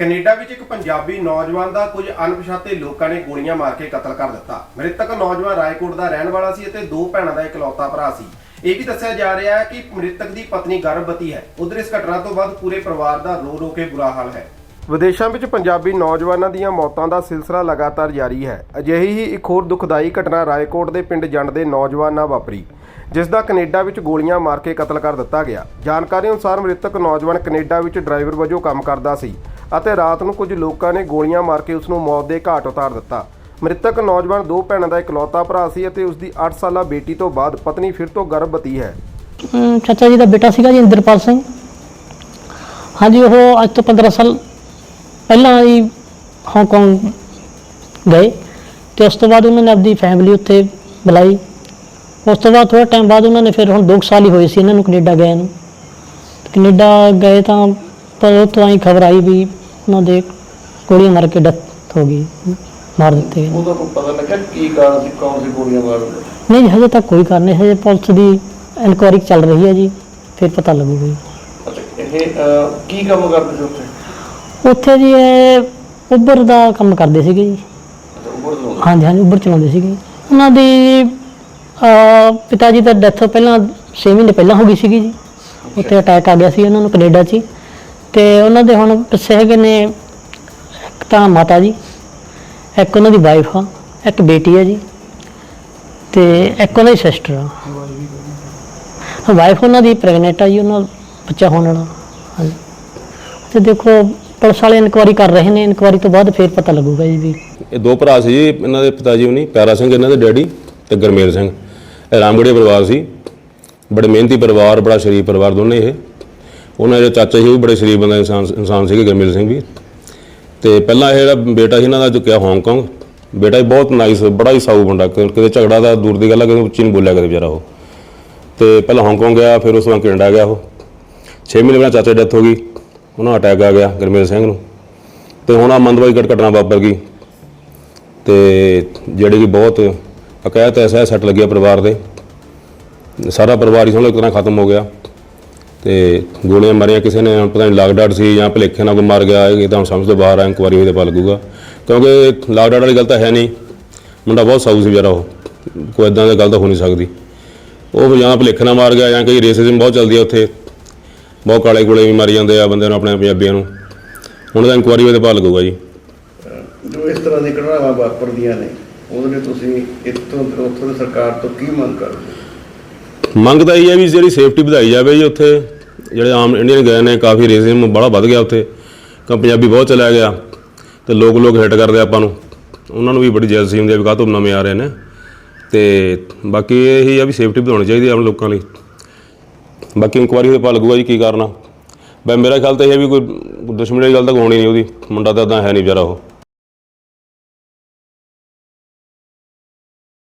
Canada ਵਿੱਚ ਇੱਕ ਪੰਜਾਬੀ ਨੌਜਵਾਨ ਦਾ ਕੁਝ ਅਣਪਛਾਤੇ ਲੋਕਾਂ ਨੇ ਗੋਲੀਆਂ ਮਾਰ ਕੇ ਕਤਲ ਕਰ ਦਿੱਤਾ। ਮ੍ਰਿਤਕ ਨੌਜਵਾਨ ਰਾਏਕੋਟ ਦਾ ਰਹਿਣ ਵਾਲਾ ਸੀ ਅਤੇ ਦੋ ਭੈਣਾਂ ਦਾ ਇਕਲੌਤਾ ਭਰਾ ਸੀ। ਇਹ ਵੀ ਦੱਸਿਆ ਜਾ ਰਿਹਾ ਹੈ ਕਿ ਮ੍ਰਿਤਕ ਦੀ ਪਤਨੀ ਗਰਭਵਤੀ ਹੈ। ਉਧਰ ਇਸ ਘਟਨਾ ਤੋਂ ਬਾਅਦ ਪੂਰੇ ਪਰਿਵਾਰ ਦਾ ਰੋ ਰੋ ਕੇ ਬੁਰਾ ਹਾਲ ਹੈ। ਵਿਦੇਸ਼ਾਂ ਵਿੱਚ ਪੰਜਾਬੀ ਨੌਜਵਾਨਾਂ ਦੀਆਂ ਮੌਤਾਂ ਦਾ ਸਿਲਸਿਲਾ ਲਗਾਤਾਰ ਜਾਰੀ ਹੈ। ਅਜਿਹੀ ਹੀ ਇੱਕ ਹੋਰ ਦੁਖਦਾਈ ਘਟਨਾ ਰਾਏਕੋਟ ਦੇ ਪਿੰਡ ਜੰਡ ਦੇ ਨੌਜਵਾਨ ਨਾਲ ਵਾਪਰੀ, ਜਿਸ ਦਾ ਕੈਨੇਡਾ ਵਿੱਚ ਗੋਲੀਆਂ ਮਾਰ ਕੇ ਕਤਲ ਕਰ ਦਿੱਤਾ ਗਿਆ। ਜਾਣਕਾਰੀ ਅਨੁਸਾਰ ਮ੍ਰਿਤਕ ਨੌਜਵਾਨ ਕੈਨੇਡਾ ਵਿੱਚ ਡਰਾਈਵਰ ਵਜੋਂ ਕੰਮ ਕਰਦਾ ਸੀ। ਅਤੇ ਰਾਤ ਨੂੰ ਕੁਝ ਲੋਕਾਂ ਨੇ ਗੋਲੀਆਂ ਮਾਰ ਕੇ ਉਸ ਨੂੰ ਮੌਤ ਦੇ ਘਾਟ ਉਤਾਰ ਦਿੱਤਾ। ਮ੍ਰਿਤਕ ਨੌਜਵਾਨ ਦੋ ਭੈਣਾਂ ਦਾ ਇਕਲੌਤਾ ਭਰਾ ਸੀ ਅਤੇ ਉਸ ਦੀ 8 ਸਾਲਾ ਬੇਟੀ ਤੋਂ ਬਾਅਦ ਪਤਨੀ ਫਿਰ ਤੋਂ ਗਰਭਵਤੀ ਹੈ। ਅਮ ਚਾਚਾ ਜੀ ਦਾ ਬੇਟਾ ਸੀਗਾ ਜੀ ਇੰਦਰਪਾਲ ਸਿੰਘ। ਹਾਂਜੀ, ਉਹ ਅੱਜ ਤੋਂ 15 ਸਾਲ ਪਹਿਲਾਂ ਹੀ ਹਾਂਗਕਾਂਗ ਗਏ ਤੇ ਉਸ ਤੋਂ ਬਾਅਦ ਉਹਨਾਂ ਨੇ ਆਪਣੀ ਫੈਮਿਲੀ ਉੱਥੇ ਬੁਲਾਈ। ਉਸ ਤੋਂ ਬਾਅਦ ਥੋੜਾ ਟਾਈਮ ਬਾਅਦ ਉਹਨਾਂ ਨੇ ਫਿਰ ਹੁਣ 2 ਸਾਲ ਹੀ ਹੋਏ ਸੀ ਇਹਨਾਂ ਨੂੰ ਕੈਨੇਡਾ ਗਏ ਨੂੰ। ਕੈਨੇਡਾ ਗਏ ਤਾਂ ਪਰ ਉਹ ਤੋਂ ਹੀ ਖਬਰ ਆਈ ਵੀ ਦੇ ਗੋਲੀਆਂ ਮਾਰ ਕੇ ਡੈਥ ਹੋ ਗਈ ਮਾਰ ਦਿੱਤੇ। ਗਏ ਉਹਦਾ ਕੋਈ ਪਤਾ ਲੱਗਿਆ ਕੀ ਕਾਰਨ ਸੀ ਕੌਣ ਸੀ ਗੋਲੀਆਂ ਮਾਰਨ ਦਾ? ਨਹੀਂ ਜੀ, ਹਜੇ ਤੱਕ ਕੋਈ ਕਾਰਨ ਨਹੀਂ ਹਜੇ ਪੁਲਿਸ ਦੀ ਇਨਕੁਆਇਰੀ ਚੱਲ ਰਹੀ ਹੈ ਜੀ ਫਿਰ ਪਤਾ ਲੱਗੂਗਾ ਜੀ। ਅੱਛਾ ਇਹ ਅਹ, ਕੀ ਕੰਮ ਕਰਦੇ ਸੀ ਉੱਥੇ? ਉੱਥੇ ਜੀ ਇਹ ਉਬਰ ਦਾ ਕੰਮ ਕਰਦੇ ਸੀਗੇ ਜੀ। ਅੱਛਾ ਹਾਂਜੀ ਹਾਂਜੀ ਉਬਰ ਚਲਾਉਂਦੇ ਸੀਗੇ। ਉਹਨਾਂ ਦੀ ਅਹ, ਪਿਤਾ ਜੀ ਦਾ ਡੈਥ ਪਹਿਲਾਂ 6 ਮਹੀਨੇ ਪਹਿਲਾਂ ਹੋ ਗਈ ਸੀਗੀ ਜੀ। ਉੱਥੇ ਅਟੈਕ ਆ ਗਿਆ ਸੀ ਉਹਨਾਂ ਨੂੰ ਕੈਨੇਡਾ 'ਚ ਹੀ। ਤੇ ਉਹਨਾਂ ਦੇ ਹੁਣ ਪਿੱਛੇ ਹੈਗੇ ਨੇ, ਇੱਕ ਤਾਂ ਮਾਤਾ ਜੀ, ਇੱਕ ਉਹਨਾਂ ਦੀ ਵਾਈਫ ਆ, ਇੱਕ ਬੇਟੀ ਆ ਜੀ, ਤੇ ਇੱਕ ਉਹਨਾਂ ਦੀ ਸਿਸਟਰ ਆ। ਵਾਈਫ ਉਹਨਾਂ ਦੀ ਪ੍ਰੈਗਨੈਂਟ ਆ ਜੀ, ਉਹਨਾਂ ਦਾ ਬੱਚਾ ਹੋਣ ਵਾਲਾ। ਹਾਂਜੀ। ਤੇ ਦੇਖੋ, ਪੁਲਿਸ ਵਾਲੇ ਇਨਕੁਆਇਰੀ ਕਰ ਰਹੇ ਨੇ ਇਨਕੁਆਇਰੀ ਤੋਂ ਬਾਅਦ ਫਿਰ ਪਤਾ ਲੱਗੂਗਾ ਜੀ ਵੀ ਇਹ ਦੋ ਭਰਾ ਸੀ ਜੀ, ਇਹਨਾਂ ਦੇ ਪਿਤਾ ਜੀ ਹੁਣੀ ਪਿਆਰਾ ਸਿੰਘ ਇਹਨਾਂ ਦੇ ਡੈਡੀ ਤੇ ਗਰਮੇਲ ਸਿੰਘ। ਇਹ ਰਾਮਗੜੀਆ ਪਰਿਵਾਰ ਸੀ। ਬੜੇ ਮਿਹਨਤੀ ਪਰਿਵਾਰ, ਬੜਾ ਸ਼ਰੀਫ ਪਰਿਵਾਰ ਦੋਨੇ ਇਹ। ਉਹਨਾਂ ਦੇ ਚਾਚਾ ਸੀ ਉਹ ਵੀ ਬੜੇ ਸ਼ਰੀਫ ਬੰਦਾ ਇਨਸਾਨ ਇਨਸਾਨ ਸੀਗੇ, ਗਰਮੇਲ ਸਿੰਘ ਵੀ। ਤੇ ਪਹਿਲਾਂ ਇਹ ਜਿਹੜਾ ਬੇਟਾ ਸੀ ਇਹਨਾਂ ਦਾ ਚੁੱਕਿਆ ਹਾਂਗਕਾਂਗ ਬੇਟਾ ਹੀ ਬਹੁਤ ਨਾਈਸ ਬੜਾ ਹੀ ਸਾਊ ਮੁੰਡਾ। ਕਿਤੇ ਝਗੜਾ ਦਾ ਦੂਰ ਦੀ ਗੱਲ ਆ, ਕਿਤੇ ਉੱਚੀ ਨਹੀਂ ਬੋਲਿਆ ਕਦੇ ਵਿਚਾਰਾ ਉਹ। ਤੇ ਪਹਿਲਾਂ ਹਾਂਗਕਾਂਗ ਗਿਆ, ਫਿਰ ਉਸ ਤੋਂ ਬਾਅਦ ਕੈਨੇਡਾ ਗਿਆ ਉਹ। 6 ਮਹੀਨੇ ਬਾਅਦ ਚਾਚਾ ਡੈਥ ਹੋ ਗਈ। ਉਹਨਾਂ ਅਟੈਕ ਆ ਗਿਆ, ਗਰਮੇਲ ਸਿੰਘ ਨੂੰ। ਤੇ ਹੁਣ ਆ ਮੰਦਵਾਈ ਘਟਨਾ ਵਾਪਰ ਗਈ। ਤੇ ਜਿਹੜੀ ਕਿ ਬਹੁਤ ਅਕਾਇਤ ਐਸਾ ਸੱਟ ਲੱਗਿਆ ਪਰਿਵਾਰ ਦੇ। ਸਾਰਾ ਪਰਿਵਾਰ ਹੀ ਸਮਝੋ ਇੱਕ ਤਰ੍ਹਾਂ ਖਤਮ ਹੋ ਗਿਆ। ਤੇ ਗੋਲੀਆਂ ਮਾਰੀਆਂ, ਕਿਸੇ ਨੇ, ਪਤਾ ਨਹੀਂ ਲਾਕਡਾਊਨ ਸੀ ਜਾਂ ਭਲੇਖੇ ਨਾਲ ਕੋਈ ਮਾਰ ਗਿਆ, ਇਹ ਤਾਂ ਹੁਣ ਸਮਝ ਤੋਂ ਬਾਹਰ ਆ, ਇਨਕੁਆਰੀ ਹੋਈ ਤੇ ਪਤਾ ਲੱਗੂਗਾ। ਕਿਉਂਕਿ ਲਾਕਡਾਊਨ ਵਾਲੀ ਗੱਲ ਤਾਂ ਹੈ ਨਹੀਂ। ਮੁੰਡਾ ਬਹੁਤ ਸਾਊ ਸੀ ਵਿਚਾਰਾ ਉਹ। ਕੋਈ ਇਦਾਂ ਦੀ ਗੱਲ ਤਾਂ ਹੋ ਨਹੀਂ ਸਕਦੀ। ਉਹ ਜਾਂ ਭਲੇਖੇ ਨਾਲ ਮਾਰ ਗਿਆ ਜਾਂ ਕਈ ਰੇਸਿਜ਼ਮ ਬਹੁਤ ਚੱਲਦੀ ਆ ਉੱਥੇ। ਬਹੁਤ ਕਾਲੇ ਗੋਲੇ ਵੀ ਮਾਰੀ ਜਾਂਦੇ ਆ ਬੰਦੇ ਨੂੰ, ਆਪਣੇ ਪੰਜਾਬੀਆਂ ਨੂੰ। ਹੁਣ ਤਾਂ ਇਨਕੁਆਰੀ ਹੋਈ ਤੇ ਪਤਾ ਲੱਗੂਗਾ ਜੀ। ਜੋ ਇਸ ਤਰ੍ਹਾਂ ਦੀ ਘਟਨਾਵਾਂ ਵਾਪਰਦੀਆਂ ਨੇ, ਉਹਦੇ ਲਈ ਤੁਸੀਂ ਇੱਥੋਂ, ਉੱਥੋਂ ਸਰਕਾਰ ਤੋਂ ਕੀ ਮੰਗ ਕਰਦੇ ਮੰਗ ਤਾਂ ਇਹ ਹੈ ਵੀ ਜਿਹੜੀ ਸੇਫਟੀ ਵਧਾਈ ਜਾਵੇ ਜੀ ਉੱਥੇ। ਜਿਹੜੇ ਆਮ ਇੰਡੀਅਨ ਗਏ ਨੇ, ਕਾਫੀ ਰੇਸਿਜ਼ਮ ਬੜਾ ਵੱਧ ਗਿਆ ਉੱਥੇ। ਕਿਉਂ ਪੰਜਾਬੀ ਬਹੁਤ ਚਲਾ ਗਿਆ। ਤੇ ਲੋਕ ਲੋਕ ਹਿੱਟ ਕਰਦੇ ਆਪਾਂ ਨੂੰ। ਉਹਨਾਂ ਨੂੰ ਵੀ ਬੜੀ ਜੈਲਸੀ ਹੁੰਦੀ ਹੈ ਵੀ ਕਾਹਤੋਂ ਨਵੇਂ ਆ ਰਹੇ ਨੇ। ਤੇ ਬਾਕੀ ਇਹੀ ਆ ਵੀ ਸੇਫਟੀ ਵਧਾਉਣੀ ਚਾਹੀਦੀ ਆਮ ਲੋਕਾਂ ਲਈ। ਬਾਕੀ ਇਨਕੁਆਰੀ ਦੇ ਪਾ ਲੱਗੂਗਾ ਜੀ ਕੀ ਕਰਨਾ। ਬਈ ਮੇਰਾ ਖਿਆਲ ਤਾਂ ਇਹ ਹੈ ਵੀ ਕੋਈ ਦੁਸ਼ਮਣੀ ਵਾਲੀ ਗੱਲ ਤਾਂ ਹੋਣੀ ਨਹੀਂ ਉਹਦੀ। ਮੁੰਡਾ ਤਾਂ ਇਦਾਂ ਹੈ ਨਹੀਂ ਵਿਚਾਰਾ ਉਹ।